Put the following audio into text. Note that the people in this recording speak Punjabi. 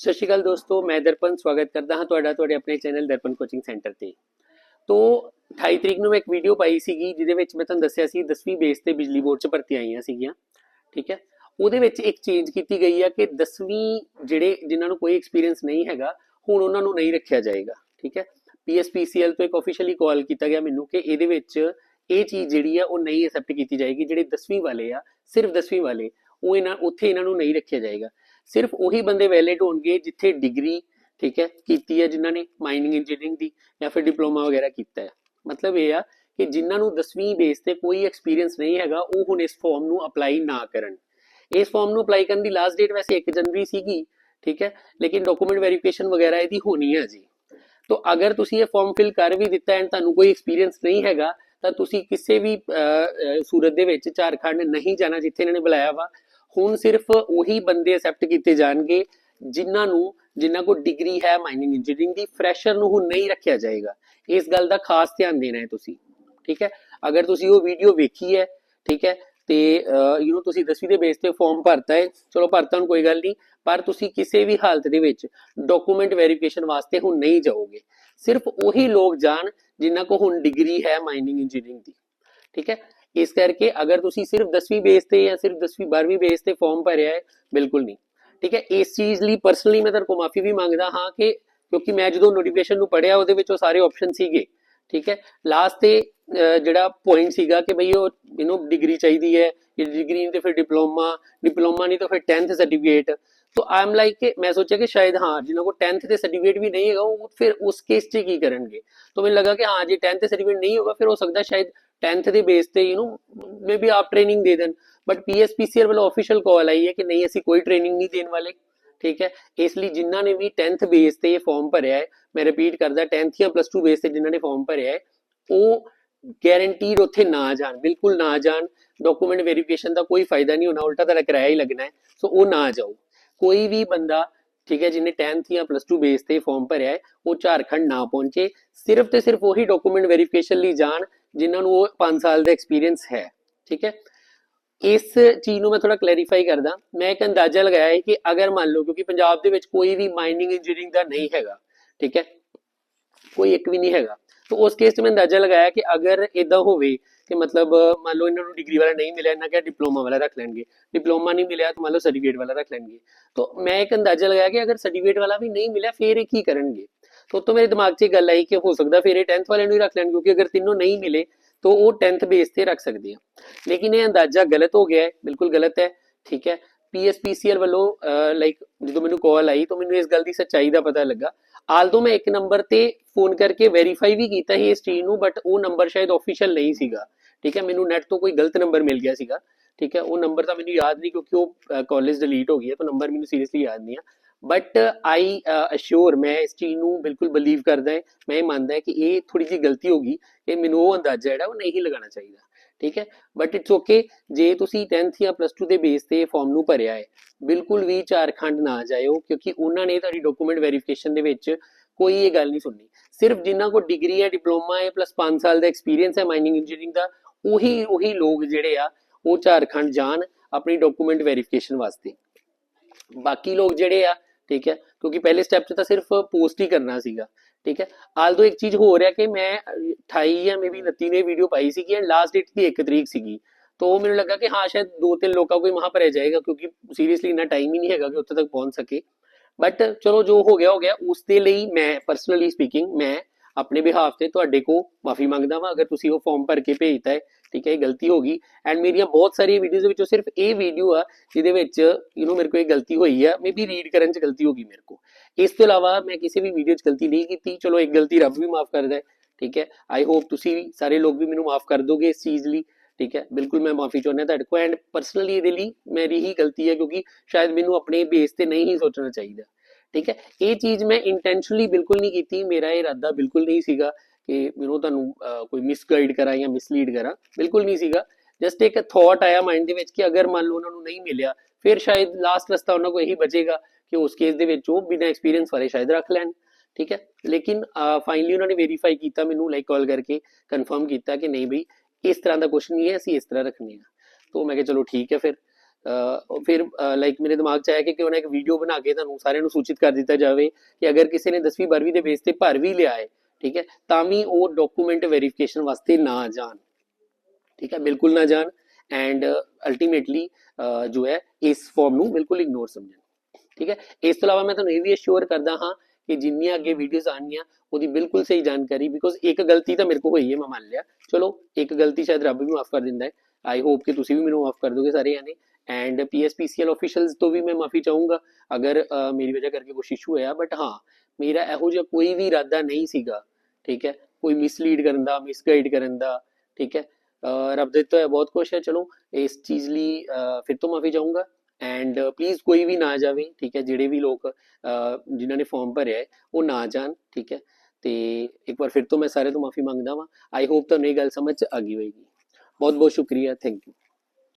ਸਤਿ ਸ਼੍ਰੀ ਅਕਾਲ ਦੋਸਤੋ, ਮੈਂ ਦਰਪਨ ਸਵਾਗਤ ਕਰਦਾ ਹਾਂ ਤੁਹਾਡਾ, ਤੁਹਾਡੇ ਆਪਣੇ ਚੈਨਲ ਦਰਪਨ ਕੋਚਿੰਗ ਸੈਂਟਰ ਤੇ। ਤੋਂ 28 ਤਰੀਕ ਨੂੰ ਮੈਂ ਇੱਕ ਵੀਡੀਓ ਪਾਈ ਸੀਗੀ, ਜਿਹਦੇ ਵਿੱਚ ਮੈਂ ਤੁਹਾਨੂੰ ਦੱਸਿਆ ਸੀ 10ਵੀਂ ਬੇਸ ਤੇ ਬਿਜਲੀ ਬੋਰਡ 'ਚ ਭਰਤੀ ਆਈਆਂ ਸੀਗੀਆਂ, ਠੀਕ ਹੈ? ਉਹਦੇ ਵਿੱਚ ਇੱਕ ਚੇਂਜ ਕੀਤੀ ਗਈ ਆ ਕਿ 10ਵੀਂ ਜਿਹੜੇ, ਜਿਨ੍ਹਾਂ ਨੂੰ ਕੋਈ ਐਕਸਪੀਰੀਅੰਸ ਨਹੀਂ ਹੈਗਾ, ਹੁਣ ਉਹਨਾਂ ਨੂੰ ਨਹੀਂ ਰੱਖਿਆ ਜਾਏਗਾ, ਠੀਕ ਹੈ? ਪੀਐਸਪੀਸੀਐਲ ਤੋਂ ਇੱਕ ਆਫੀਸ਼ੀਅਲੀ ਕਾਲ ਕੀਤਾ ਗਿਆ ਮੈਨੂੰ ਕਿ ਇਹਦੇ ਵਿੱਚ ਇਹ ਚੀਜ਼ ਜਿਹੜੀ ਆ, ਉਹ ਨਹੀਂ ਐਕਸੈਪਟ ਕੀਤੀ ਜਾਏਗੀ, ਜਿਹੜੇ 10ਵੀਂ ਵਾਲੇ ਆ, ਸਿਰਫ 10ਵੀਂ ਵਾਲੇ, ਉਹ ਇਹਨਾਂ, ਉੱਥੇ ਇਹਨਾਂ ਨੂੰ ਨਹੀਂ ਰੱਖਿਆ ਜਾਏਗਾ। ਸਿਰਫ ਉਹੀ ਬੰਦੇ ਵੈਲਿਡ ਹੋਣਗੇ ਜਿੱਥੇ ਡਿਗਰੀ ਠੀਕ ਹੈ, ਕੀਤੀ ਹੈ ਜਿਨ੍ਹਾਂ ਨੇ ਮਾਈਨਿੰਗ ਇੰਜੀਨੀਅਰਿੰਗ ਦੀ ਜਾਂ ਫਿਰ ਡਿਪਲੋਮਾ ਵਗੈਰਾ ਕੀਤਾ ਹੈ। ਮਤਲਬ ਇਹ ਆ ਕਿ ਜਿਨ੍ਹਾਂ ਨੂੰ 10ਵੀਂ ਬੇਸ ਤੇ ਕੋਈ ਐਕਸਪੀਰੀਅੰਸ ਨਹੀਂ ਹੈਗਾ, ਉਹ ਹੁਣ ਇਸ ਫਾਰਮ ਨੂੰ ਅਪਲਾਈ ਨਾ ਕਰਨ। ਇਸ ਫਾਰਮ ਨੂੰ ਅਪਲਾਈ ਕਰਨ ਦੀ ਲਾਸਟ ਡੇਟ ਵੈਸੇ 1 ਜਨਵਰੀ ਸੀਗੀ, ਠੀਕ ਹੈ, ਲੇਕਿਨ ਡਾਕੂਮੈਂਟ ਵੈਰੀਫਿਕੇਸ਼ਨ ਵਗੈਰਾ ਇਹਦੀ ਹੋਣੀ ਹੈ ਜੀ। ਤੋਂ ਅਗਰ ਤੁਸੀਂ ਇਹ ਫਾਰਮ ਫਿਲ ਕਰ ਵੀ ਦਿੱਤਾ ਐਂਡ ਤੁਹਾਨੂੰ ਕੋਈ ਐਕਸਪੀਰੀਅੰਸ ਨਹੀਂ ਹੈਗਾ, ਤਾਂ ਤੁਸੀਂ ਕਿਸੇ ਵੀ ਸੂਰਤ ਦੇ ਵਿੱਚ ਝਾਰਖੰਡ ਨਹੀਂ ਜਾਣਾ ਜਿੱਥੇ ਇਹਨਾਂ ਨੇ ਬੁਲਾਇਆ ਵਾ। ਹੁਣ ਸਿਰਫ ਉਹੀ ਬੰਦੇ ਅਸੈਪਟ ਕੀਤੇ ਜਾਣਗੇ ਜਿਨ੍ਹਾਂ ਨੂੰ, ਜਿਨ੍ਹਾਂ ਕੋਲ ਡਿਗਰੀ ਹੈ ਮਾਈਨਿੰਗ ਇੰਜੀਨੀਅਰਿੰਗ ਦੀ ਫਰੈਸ਼ਰ ਨੂੰ ਹੁਣ ਨਹੀਂ ਰੱਖਿਆ ਜਾਏਗਾ। ਇਸ ਗੱਲ ਦਾ ਖਾਸ ਧਿਆਨ ਦੇਣਾ ਹੈ ਤੁਸੀਂ, ਠੀਕ ਹੈ? ਅਗਰ ਤੁਸੀਂ ਉਹ ਵੀਡੀਓ ਵੇਖੀ ਹੈ, ਠੀਕ ਹੈ? ਤੇ ਯੂ نو ਤੁਸੀਂ 10ਵੀਂ ਦੇ ਬੇਸ ਤੇ ਫਾਰਮ ਭਰਤਾ ਹੈ, ਚਲੋ ਭਰਤਾ ਹੁਣ ਕੋਈ ਗੱਲ ਨਹੀਂ, ਪਰ ਤੁਸੀਂ ਕਿਸੇ ਵੀ ਹਾਲਤ ਦੇ ਵਿੱਚ ਡਾਕੂਮੈਂਟ ਵੈਰੀਫਿਕੇਸ਼ਨ ਵਾਸਤੇ ਹੁਣ ਨਹੀਂ ਜਾਓਗੇ। ਸਿਰਫ ਉਹੀ ਲੋਕ ਜਾਣ ਜਿਨ੍ਹਾਂ ਕੋ ਹੁਣ ਡਿਗਰੀ ਹੈ ਮਾਈਨਿੰਗ ਇੰਜੀਨੀਅਰਿੰਗ ਦੀ, ਠੀਕ ਹੈ? ਇਸ ਕਰਕੇ ਅਗਰ ਤੁਸੀਂ ਸਿਰਫ 10ਵੀਂ ਬੇਸ ਤੇ ਜਾਂ ਸਿਰਫ 10ਵੀਂ 12ਵੀਂ ਬੇਸ ਤੇ ਫਾਰਮ ਭਰਿਆ ਹੈ, ਬਿਲਕੁਲ ਨਹੀਂ। ਠੀਕ ਹੈ, ਇਸ ਚੀਜ਼ ਲਈ ਪਰਸਨਲੀ ਮੈਂ ਤੁਹਾਨੂੰ ਮਾਫੀ ਵੀ ਮੰਗਦਾ ਹਾਂ ਕਿ ਕਿਉਂਕਿ ਮੈਂ ਜਦੋਂ ਨੋਟੀਫਿਕੇਸ਼ਨ ਨੂੰ ਪੜਿਆ ਉਹਦੇ ਵਿੱਚ ਉਹ ਸਾਰੇ ਆਪਸ਼ਨ ਸੀਗੇ। ਠੀਕ ਹੈ ਲਾਸਟ ਤੇ ਜਿਹੜਾ ਪੁਆਇੰਟ ਸੀਗਾ ਕਿ ਭਈ ਉਹ ਯੂ ਡਿਗਰੀ ਚਾਹੀਦੀ ਹੈ, ਇਹ ਡਿਗਰੀ ਨਹੀਂ ਤੇ ਫਿਰ ਡਿਪਲੋਮਾ ਡਿਪਲੋਮਾ ਨਹੀਂ ਤਾਂ ਫਿਰ 10th certificate so I am like ਕਿ ਮੈਂ ਸੋਚਿਆ ਕਿ ਸ਼ਾਇਦ ਹਾਂ, ਜਿਨ੍ਹਾਂ ਕੋ 10th ਦੇ ਸਰਟੀਫਿਕੇਟ ਵੀ ਨਹੀਂ ਹੈਗਾ, ਉਹ ਫਿਰ ਉਸ ਕੇਸ 'ਚ ਕੀ ਕਰਨਗੇ? ਤਾਂ ਮੈਨੂੰ ਲੱਗਾ ਕਿ ਹਾਂ, ਜੇ 10th ਸਰਟੀਫਿਕੇਟ ਨਹੀਂ ਹੋਗਾ ਫਿਰ ਹੋ ਸਕਦਾ ਸ਼ਾਇਦ 10th ਦੇ ਬੇਸ ਤੇ ਯੂ نو ਮੇਬੀ ਆਪ ਟ੍ਰੇਨਿੰਗ ਦੇ ਦੇਣ। ਬਟ ਪੀਐਸਪੀਸੀਆਰ ਵੱਲੋਂ ਆਫੀਸ਼ੀਅਲ ਕਾਲ ਆਈ ਹੈ ਕਿ ਨਹੀਂ, ਅਸੀਂ ਕੋਈ ਟ੍ਰੇਨਿੰਗ ਨਹੀਂ ਦੇਣ ਵਾਲੇ। ਠੀਕ ਹੈ? ਇਸ ਲਈ ਜਿਨ੍ਹਾਂ ਨੇ ਵੀ 10th ਬੇਸ ਤੇ ਇਹ ਫਾਰਮ ਭਰਿਆ ਹੈ, ਮੈਂ ਰਿਪੀਟ ਕਰਦਾ 10th ਜਾਂ ਪਲੱਸ 2 ਬੇਸ ਤੇ ਜਿਨ੍ਹਾਂ ਨੇ ਫਾਰਮ ਭਰਿਆ ਹੈ, ਉਹ ਗਾਰੰਟੀਡ ਉੱਥੇ ਨਾ ਜਾਣ। ਬਿਲਕੁਲ ਨਾ ਜਾਣ। ਡਾਕੂਮੈਂਟ ਵੈਰੀਫਿਕੇਸ਼ਨ ਦਾ ਕੋਈ ਫਾਇਦਾ ਨਹੀਂ ਹੋਣਾ ਉਲਟਾ ਤਾਂ ਕਿਰਾਇਆ ਹੀ ਲੱਗਣਾ ਹੈ, ਸੋ ਉਹ ਨਾ ਜਾਓ। ਕੋਈ ਵੀ ਬੰਦਾ, ਠੀਕ ਹੈ, ਜਿਹਨੇ 10th ਜਾਂ ਪਲੱਸ 2 ਬੇਸ ਤੇ ਫਾਰਮ ਭਰਿਆ ਹੈ, ਉਹ ਝਾਰਖੰਡ ਨਾ ਪਹੁੰਚੇ। ਸਿਰਫ ਤੇ ਸਿਰਫ ਉਹੀ ਡਾਕੂਮੈਂਟ ਵੈਰੀਫਿਕੇਸ਼ਨ ਲਈ ਜਾਣ ਜਿਨ੍ਹਾਂ ਨੂੰ ਉਹ 5 ਸਾਲ ਦਾ ਐਕਸਪੀਰੀਅੰਸ ਹੈ, ਠੀਕ ਹੈ? ਇਸ ਚੀਜ਼ ਨੂੰ ਮੈਂ ਥੋੜਾ ਕਲੈਰੀਫਾਈ ਕਰਦਾ। ਮੈਂ ਇੱਕ ਅੰਦਾਜ਼ਾ ਲਗਾਇਆ ਹੈ ਕਿ ਅਗਰ ਮੰਨ ਲਓ, ਕਿਉਂਕਿ ਪੰਜਾਬ ਦੇ ਵਿੱਚ ਕੋਈ ਵੀ ਮਾਈਨਿੰਗ ਇੰਜੀਨੀਅਰਿੰਗ ਦਾ ਨਹੀਂ ਹੈਗਾ, ਠੀਕ ਹੈ? ਕੋਈ ਇੱਕ ਵੀ ਨਹੀਂ ਹੈਗਾ। ਤਾਂ ਉਸ ਕੇਸ 'ਚ ਮੈਂ ਅੰਦਾਜ਼ਾ ਲਗਾਇਆ ਕਿ ਅਗਰ ਇਦਾਂ ਹੋਵੇ ਕਿ ਮਤਲਬ ਮੰਨ ਲਓ ਇਹਨਾਂ ਨੂੰ ਡਿਗਰੀ ਵਾਲਾ ਨਹੀਂ ਮਿਲਿਆ, ਇਹਨਾਂ ਕਿਹਾ ਡਿਪਲੋਮਾ ਵਾਲਾ ਰੱਖ ਲੈਣਗੇ। ਡਿਪਲੋਮਾ ਨਹੀਂ ਮਿਲਿਆ ਤਾਂ ਮੰਨ ਲਓ ਸਰਟੀਫਿਕੇਟ ਵਾਲਾ ਰੱਖ ਲੈਣਗੇ। ਤਾਂ ਮੈਂ ਇੱਕ ਅੰਦਾਜ਼ਾ ਲਗਾਇਆ ਕਿ ਅਗਰ ਸਰਟੀਫਿਕੇਟ ਵਾਲਾ ਵੀ ਨਹੀਂ ਮਿਲਿਆ, ਫਿਰ ਇਹ ਕੀ ਕਰਨਗੇ? ਤਾਂ ਤੋਂ ਮੇਰੇ ਦਿਮਾਗ 'ਚ ਇਹ ਗੱਲ ਆਈ ਕਿ ਹੋ ਸਕਦਾ ਫਿਰ ਇਹ 10th ਵਾਲੇ ਨੂੰ ਹੀ ਰੱਖ ਲੈਣ, ਕਿਉਂਕਿ ਅਗਰ ਤਿੰਨੋਂ ਨਹੀਂ ਮਿਲੇ, ਤਾਂ ਉਹ 10th ਬੇਸ ਤੇ ਰੱਖ ਸਕਦੇ ਆ। ਲੇਕਿਨ ਇਹ ਅੰਦਾਜ਼ਾ ਗਲਤ ਹੋ ਗਿਆ ਹੈ, ਬਿਲਕੁਲ ਗਲਤ ਹੈ, ਠੀਕ ਹੈ। ਪੀਐਸਪੀਸੀਐਲ ਵੱਲੋਂ ਲਾਈਕ ਜਦੋਂ ਮੈਨੂੰ ਕਾਲ ਆਈ, ਤਾਂ ਮੈਨੂੰ ਇਸ ਗੱਲ ਦੀ ਸੱਚਾਈ ਦਾ ਪਤਾ ਲੱਗਾ। ਆਲਦੋ ਮੈਂ ਇੱਕ ਨੰਬਰ ਤੇ ਫੋਨ ਕਰਕੇ ਵੈਰੀਫਾਈ ਵੀ ਕੀਤਾ ਸੀ ਇਸ ਚੀਜ਼ ਨੂੰ ਬਟ ਉਹ ਨੰਬਰ ਸ਼ਾਇਦ ਆਫੀਸ਼ੀਅਲ ਨਹੀਂ ਸੀਗਾ। ਠੀਕ ਹੈ, ਮੈਨੂੰ ਨੈਟ ਤੋਂ ਕੋਈ ਗਲਤ ਨੰਬਰ ਮਿਲ ਗਿਆ ਸੀਗਾ। ਠੀਕ ਹੈ, ਉਹ ਨੰਬਰ ਤਾਂ ਮੈਨੂੰ ਯਾਦ ਨਹੀਂ, ਕਿਉਂਕਿ ਉਹ ਕਾਲਜ ਡਿਲੀਟ ਹੋ ਗਈ ਹੈ, ਤਾਂ ਨੰਬਰ ਮੈਨੂੰ ਸੀਰੀਅਸਲੀ ਯਾਦ ਨਹੀਂ ਆ। ਬਟ ਆਈ ਅਸ਼ੋਰ ਮੈਂ ਇਸ ਚੀਜ਼ ਨੂੰ ਬਿਲਕੁਲ ਬਲੀਵ ਕਰਦਾ ਹੈ, ਮੈਂ ਇਹ ਮੰਨਦਾ ਹਾਂ ਕਿ ਇਹ ਥੋੜੀ ਜਿਹੀ ਗਲਤੀ ਹੋ ਗਈ ਕਿ ਮੈਨੂੰ ਉਹ ਅੰਦਾਜ਼ਾ ਜਿਹੜਾ ਉਹ ਨਹੀਂ ਲਗਾਉਣਾ ਚਾਹੀਦਾ, ਠੀਕ ਹੈ? ਬਟ ਇਟਸ ਓਕੇ ਜੇ ਤੁਸੀਂ 10th ਜਾਂ ਪਲੱਸ 2 ਦੇ ਬੇਸ ਤੇ ਫਾਰਮ ਨੂੰ ਭਰਿਆ ਹੈ, ਬਿਲਕੁਲ ਵੀ ਝਾਰਖੰਡ ਨਾ ਜਾਇਓ, ਕਿਉਂਕਿ ਉਹਨਾਂ ਨੇ ਤੁਹਾਡੀ ਡਾਕੂਮੈਂਟ ਵੈਰੀਫਿਕੇਸ਼ਨ ਦੇ ਵਿੱਚ ਕੋਈ ਇਹ ਗੱਲ ਨਹੀਂ ਸੁਣਨੀ ਸਿਰਫ ਜਿਨ੍ਹਾਂ ਕੋਲ ਡਿਗਰੀ ਹੈ, ਡਿਪਲੋਮਾ ਹੈ ਪਲੱਸ 5 ਸਾਲ ਦਾ ਐਕਸਪੀਰੀਅੰਸ ਹੈ ਮਾਈਨਿੰਗ ਇੰਜੀਨੀਅਰਿੰਗ ਦਾ, ਉਹੀ ਉਹੀ ਲੋਕ ਜਿਹੜੇ ਆ, ਉਹ ਝਾਰਖੰਡ ਜਾਣ ਆਪਣੀ ਡਾਕੂਮੈਂਟ ਵੈਰੀਫਿਕੇਸ਼ਨ ਵਾਸਤੇ। ਬਾਕੀ ਲੋਕ ਜਿਹੜੇ ਆ ਠੀਕ ਹੈ ਕਿਉਂਕਿ ਪਹਿਲੇ ਸਟੈਪ 'ਚ ਤਾਂ ਸਿਰਫ ਪੋਸਟ ਹੀ ਕਰਨਾ ਸੀਗਾ ਠੀਕ ਹੈ ਆਲਦੋ ਇੱਕ ਚੀਜ਼ ਹੋ ਰਿਹਾ ਕਿ ਮੈਂ 28 ਜਾਂ ਮੇਬੀ 29 ਨੇ ਵੀਡੀਓ ਪਾਈ ਸੀਗੀ ਐਂਡ ਲਾਸਟ ਡੇਟ ਦੀ 1 ਤਰੀਕ ਸੀਗੀ ਤਾਂ ਉਹ ਮੈਨੂੰ ਲੱਗਾ ਕਿ ਹਾਂ ਸ਼ਾਇਦ ਦੋ ਤਿੰਨ ਲੋਕਾਂ ਕੋਈ ਮਹਾ ਭਰਿਆ ਜਾਏਗਾ ਕਿਉਂਕਿ ਸੀਰੀਅਸਲੀ ਇੰਨਾ ਟਾਈਮ ਹੀ ਨਹੀਂ ਹੈਗਾ ਕਿ ਉੱਥੇ ਤੱਕ ਪਹੁੰਚ ਸਕੇ ਬਟ ਚਲੋ ਜੋ ਹੋ ਗਿਆ ਹੋ ਗਿਆ ਉਸ ਦੇ ਲਈ ਮੈਂ ਪਰਸਨਲੀ ਸਪੀਕਿੰਗ ਮੈਂ ਆਪਣੇ ਬਿਹਾਫ ਤੇ ਤੁਹਾਡੇ ਕੋ ਮਾਫੀ ਮੰਗਦਾ ਵਾਂ, ਅਗਰ ਤੁਸੀਂ ਉਹ ਫਾਰਮ ਭਰ ਕੇ ਭੇਜਤਾ ਹੈ, ਠੀਕ ਹੈ, ਇਹ ਗਲਤੀ ਹੋ ਗਈ। ਐਂਡ ਮੇਰੀਆਂ ਬਹੁਤ ਸਾਰੀਆਂ ਵੀਡੀਓਜ਼ ਵਿੱਚੋਂ ਸਿਰਫ ਇਹ ਵੀਡੀਓ ਆ, ਜਿਹਦੇ ਵਿੱਚ ਯੂ نو ਮੇਰੇ ਕੋਲ ਇਹ ਗਲਤੀ ਹੋਈ ਆ ਮੇਬੀ ਰੀਡ ਕਰਨ 'ਚ ਗਲਤੀ ਹੋ ਗਈ ਮੇਰੇ ਕੋ ਇਸ ਤੋਂ ਇਲਾਵਾ ਮੈਂ ਕਿਸੇ ਵੀ ਵੀਡੀਓ 'ਚ ਗਲਤੀ ਨਹੀਂ ਕੀਤੀ, ਚਲੋ ਇੱਕ ਗਲਤੀ ਰੱਬ ਵੀ ਮਾਫ ਕਰਦਾ ਹੈ, ਠੀਕ ਹੈ। ਆਈ ਹੋਪ ਤੁਸੀਂ ਵੀ, ਸਾਰੇ ਲੋਕ ਵੀ ਮੈਨੂੰ ਮਾਫ ਕਰ ਦੋਗੇ ਇਸ ਚੀਜ਼ ਲਈ, ਠੀਕ ਹੈ। ਬਿਲਕੁਲ ਮੈਂ ਮਾਫੀ ਚਾਹੁੰਦਾ ਤੁਹਾਡੇ ਕੋਲ ਐਂਡ ਪਰਸਨਲੀ ਇਹਦੇ ਲਈ ਮੇਰੀ ਹੀ ਗਲਤੀ ਹੈ, ਕਿਉਂਕਿ ਸ਼ਾਇਦ ਮੈਨੂੰ ਆਪਣੇ ਬੇਸ ਤੇ ਨਹੀਂ ਹੀ ਸੋਚਣਾ ਚਾਹੀਦਾ। ਠੀਕ ਹੈ? ਇਹ ਚੀਜ਼ ਮੈਂ ਇੰਟੈਂਸ਼ਨਲੀ ਬਿਲਕੁਲ ਨਹੀਂ ਕੀਤੀ ਮੇਰਾ ਇਹ ਇਰਾਦਾ ਬਿਲਕੁਲ ਨਹੀਂ ਸੀਗਾ ਕਿ ਮੈਨੂੰ ਤੁਹਾਨੂੰ ਅਹ, ਕੋਈ ਮਿਸਗਾਈਡ ਕਰਾਂ ਜਾਂ ਮਿਸਲੀਡ ਕਰਾਂ ਬਿਲਕੁਲ ਨਹੀਂ ਸੀਗਾ। ਜਸਟ ਇੱਕ ਥਾਟ ਆਇਆ ਮਾਈਂਡ ਦੇ ਵਿੱਚ ਕਿ ਅਗਰ ਮੰਨ ਲਓ ਉਹਨਾਂ ਨੂੰ ਨਹੀਂ ਮਿਲਿਆ ਫਿਰ ਸ਼ਾਇਦ ਲਾਸਟ ਰਸਤਾ ਉਹਨਾਂ ਕੋਲ ਇਹੀ ਬਚੇਗਾ ਕਿ ਉਸ ਕੇਸ ਦੇ ਵਿੱਚ ਉਹ ਬਿਨਾਂ ਐਕਸਪੀਰੀਅੰਸ ਵਾਲੇ ਸ਼ਾਇਦ ਰੱਖ ਲੈਣ ਠੀਕ ਹੈ? ਲੇਕਿਨ ਫਾਈਨਲੀ ਉਹਨਾਂ ਨੇ ਵੈਰੀਫਾਈ ਕੀਤਾ ਮੈਨੂੰ ਲਾਈਕ ਕਾਲ ਕਰਕੇ ਕਨਫਰਮ ਕੀਤਾ ਕਿ ਨਹੀਂ ਬਈ ਇਸ ਤਰ੍ਹਾਂ ਦਾ ਕੁਝ ਨਹੀਂ ਹੈ ਅਸੀਂ ਇਸ ਤਰ੍ਹਾਂ ਰੱਖਨੇ ਆ। ਤਾਂ ਮੈਂ ਕਿਹਾ ਚਲੋ ਠੀਕ ਹੈ ਫਿਰ। ਫਿਰ ਲਾਈਕ ਮੇਰੇ ਦਿਮਾਗ 'ਚ ਆਇਆ ਕਿ ਕਿਉਂ ਨਾ ਇੱਕ ਵੀਡੀਓ ਬਣਾ ਕੇ ਤੁਹਾਨੂੰ ਸਾਰਿਆਂ ਨੂੰ ਸੂਚਿਤ ਕਰ ਦਿੱਤਾ ਜਾਵੇ ਕਿ ਅਗਰ ਕਿਸੇ ਨੇ 10ਵੀਂ 12ਵੀਂ ਦੇ ਬੇਸ ਤੇ ਭਰ ਵੀ ਲਿਆ ਹੈ, ਠੀਕ ਹੈ, ਤਾਂ ਵੀ ਉਹ ਡਾਕੂਮੈਂਟ ਵੈਰੀਫਿਕੇਸ਼ਨ ਵਾਸਤੇ ਨਾ ਜਾਣ। ਠੀਕ ਹੈ, ਬਿਲਕੁਲ ਨਾ ਜਾਣ ਐਂਡ ਅਲਟੀਮੇਟਲੀ ਜੋ ਹੈ, ਇਸ ਫਾਰਮ ਨੂੰ ਬਿਲਕੁਲ ਇਗਨੋਰ ਸਮਝਣ। ਠੀਕ ਹੈ, ਇਸ ਤੋਂ ਇਲਾਵਾ ਮੈਂ ਤੁਹਾਨੂੰ ਇਹ ਵੀ ਅਸ਼ੋਰ ਕਰਦਾ ਹਾਂ ਕਿ ਜਿੰਨੀਆਂ ਅੱਗੇ ਵੀਡੀਓਜ਼ ਆਉਣਗੀਆਂ, ਉਹਦੀ ਬਿਲਕੁਲ ਸਹੀ ਜਾਣਕਾਰੀ ਬਿਕੋਜ਼ ਇੱਕ ਗਲਤੀ ਤਾਂ ਮੇਰੇ ਕੋਲ ਹੋਈ ਹੈ, ਮੈਂ ਮੰਨ ਲਿਆ। ਚਲੋ, ਇੱਕ ਗਲਤੀ ਸ਼ਾਇਦ ਰੱਬ ਵੀ ਮਾਫ ਕਰ ਦਿੰਦਾ ਹੈ। ਆਈ ਹੋਪ ਕਿ ਤੁਸੀਂ ਵੀ ਮੈਨੂੰ ਮਾਫ ਕਰ ਦੋਗੇ ਸਾਰੇ ਜਾਨੇ ਐਂਡ ਪੀਐਸਪੀਸੀਐਲ ਆਫੀਸ਼ੀਅਲਸ ਤੋਂ ਵੀ ਮੈਂ ਮਾਫੀ ਚਾਹੂੰਗਾ, ਅਗਰ ਮੇਰੀ ਵਜ੍ਹਾ ਕਰਕੇ ਕੁਝ ਇਸ਼ੂ ਹੋਇਆ ਬਟ ਹਾਂ, ਮੇਰਾ ਇਹੋ ਜਿਹਾ ਕੋਈ ਵੀ ਇਰਾਦਾ ਨਹੀਂ ਸੀਗਾ, ਠੀਕ ਹੈ? ਕੋਈ ਮਿਸਲੀਡ ਕਰਨ ਦਾ ਮਿਸਗਾਈਡ ਕਰਨ ਦਾ, ਠੀਕ ਹੈ? ਰੱਬ ਦੇ ਤੋਂ ਬਹੁਤ ਕੁਛ ਹੈ, ਚਲੋ, ਇਸ ਚੀਜ਼ ਲਈ ਫਿਰ ਤੋਂ ਮਾਫੀ ਚਾਹੂੰਗਾ। ਐਂਡ ਪਲੀਜ਼ uh, ਕੋਈ ਵੀ ਨਾ ਜਾਵੇ ਠੀਕ ਹੈ ਜਿਹੜੇ ਵੀ ਲੋਕ ਅਹ, ਜਿਨ੍ਹਾਂ ਨੇ ਫਾਰਮ ਭਰਿਆ ਹੈ ਉਹ ਨਾ ਜਾਣ ਠੀਕ ਹੈ। ਤੇ ਇੱਕ ਵਾਰ ਫਿਰ ਤੋਂ ਮੈਂ ਸਾਰੇ ਤੋਂ ਮਾਫੀ ਮੰਗਦਾ ਵਾਂ। ਆਈ ਹੋਪ ਤੁਹਾਨੂੰ ਇਹ ਗੱਲ ਸਮਝ 'ਚ ਆ ਗਈ ਹੋਵੇਗੀ ਬਹੁਤ ਬਹੁਤ ਸ਼ੁਕਰੀਆ ਥੈਂਕ ਯੂ